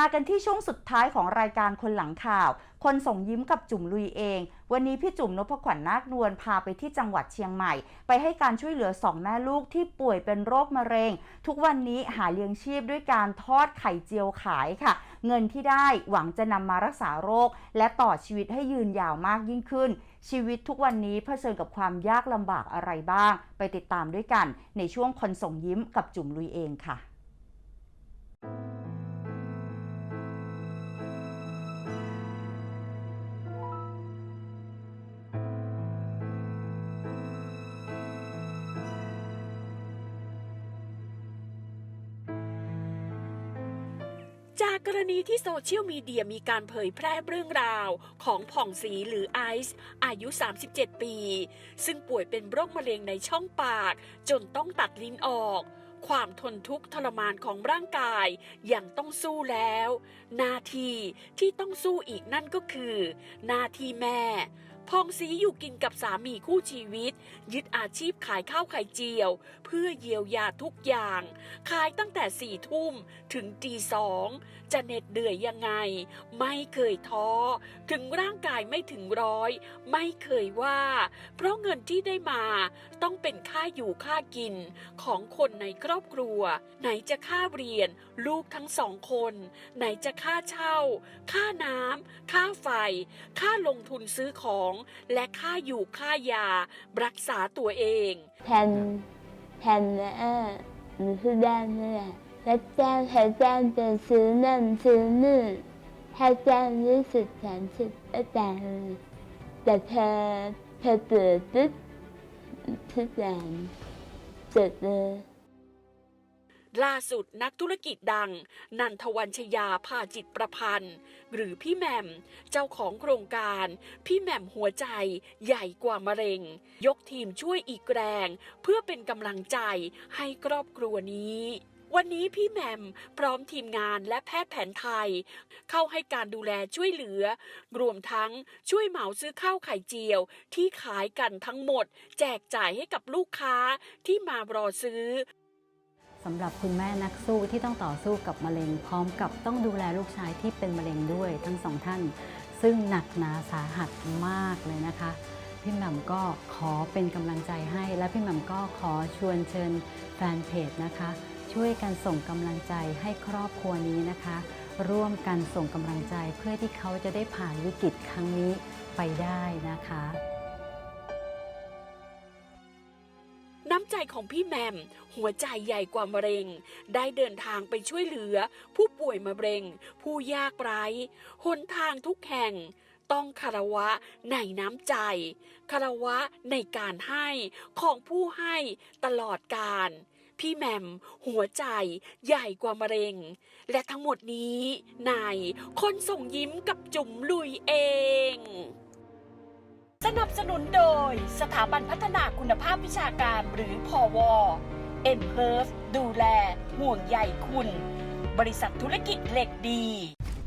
มากันที่ช่วงสุดท้ายของรายการคนหลังข่าว คนส่งยิ้มกับจุ่มลุยเอง วันนี้พี่จุ่มนพขวัญนาคนวลพาไปที่จังหวัดเชียงใหม่ ไปให้การช่วยเหลือสองแม่ลูกที่ป่วยเป็นโรคมะเร็ง ทุกวันนี้หาเลี้ยงชีพด้วยการทอดไข่เจียวขายค่ะ เงินที่ได้หวังจะนำมารักษาโรค และต่อชีวิตให้ยืนยาวมากยิ่งขึ้น ชีวิตทุกวันนี้เผชิญกับความยากลำบากอะไรบ้าง ไปติดตามด้วยกัน ในช่วงคนส่งยิ้มกับจุ่มลุยเองค่ะ จากกรณีที่โซเชียลมีเดียมีการเผยแพร่เรื่องราว ของผ่องศรีหรือไอซ์อายุ 37 ปี ซึ่งป่วยเป็นโรคมะเร็งในช่องปาก จนต้องตัดลิ้นออก ความทนทุกข์ทรมานของร่างกายยังต้องสู้แล้ว หน้าที่ที่ต้องสู้อีกนั่นก็คือ หน้าที่แม่ พองศรีอยู่กินกับสามีคู่ชีวิต ยึดอาชีพขายข้าวไข่เจียว เพื่อเยียวยาทุกอย่าง ขายตั้งแต่สี่ทุ่มถึงตีสองจะเหน็ดเหนื่อยยังไง ไม่เคยท้อ ถึงร่างกายไม่ถึงร้อย ไม่เคยว่า เพราะเงินที่ได้มา ต้องเป็นค่าอยู่ค่ากินของคนในครอบครัว ไหนจะค่าเรียน ลูกทั้งสองคน ไหนจะค่าเช่า ค่าน้ำค่าไฟ ค่าลงทุนซื้อของและค่าอยู่ค่ายา รักษาตัวเอง แทนแทนนะเออหนูคือด้านนี่แหละแล้วแจ้งใช้แจ้งจะซื้อนั่นซื้อนี่ถ้าแจ้งรู้สึกสามสิบก็แต่ายแต่เธอเธอเตือนตึ๊ดทุกอย่างเสร็จเลย ล่าสุดนักธุรกิจดัง นันทวัญชยาภาจิตประพันธ์ หรือพี่แหม่มเจ้าของโครงการ พี่แหม่มหัวใจใหญ่กว่ามะเร็ง ยกทีมช่วยอีกแรง เพื่อเป็นกำลังใจให้ครอบครัวนี้วันนี้พี่แหม่มพร้อมทีมงานและแพทย์แผนไทย เข้าให้การดูแลช่วยเหลือ รวมทั้งช่วยเหมาซื้อข้าวไข่เจียว ที่ขายกันทั้งหมด แจกจ่ายให้กับลูกค้าที่มารอซื้อ สำหรับคุณแม่นักสู้ที่ต้องต่อสู้กับมะเร็ง พร้อมกับต้องดูแลลูกชายที่เป็นมะเร็งด้วยทั้งสองท่าน ซึ่งหนักหนาสาหัสมากเลยนะคะ พี่แหม่มก็ขอเป็นกำลังใจให้ และพี่แหม่มก็ขอชวนเชิญแฟนเพจนะคะ ช่วยกันส่งกำลังใจให้ครอบครัวนี้นะคะ ร่วมกันส่งกำลังใจเพื่อที่เขาจะได้ผ่านวิกฤตครั้งนี้ไปได้นะคะ ของพี่แหมม หัวใจใหญ่กว่ามะเร็ง ได้เดินทางไปช่วยเหลือ ผู้ป่วยมะเร็ง ผู้ยากไร้หนทางทุกแห่ง ต้องคารวะในน้ำใจ คารวะในการให้ของผู้ให้ตลอดการพี่แหมม หัวใจใหญ่กว่ามะเร็ง และทั้งหมดนี้ในคนส่งยิ้มกับจุ๋มลุยเอง สนับสนุนโดยสถาบันพัฒนาคุณภาพวิชาการหรือพอวเอ็นเพิร์ฟดูแล ห่วงใยคุณ บริษัทธุรกิจเหล็กดี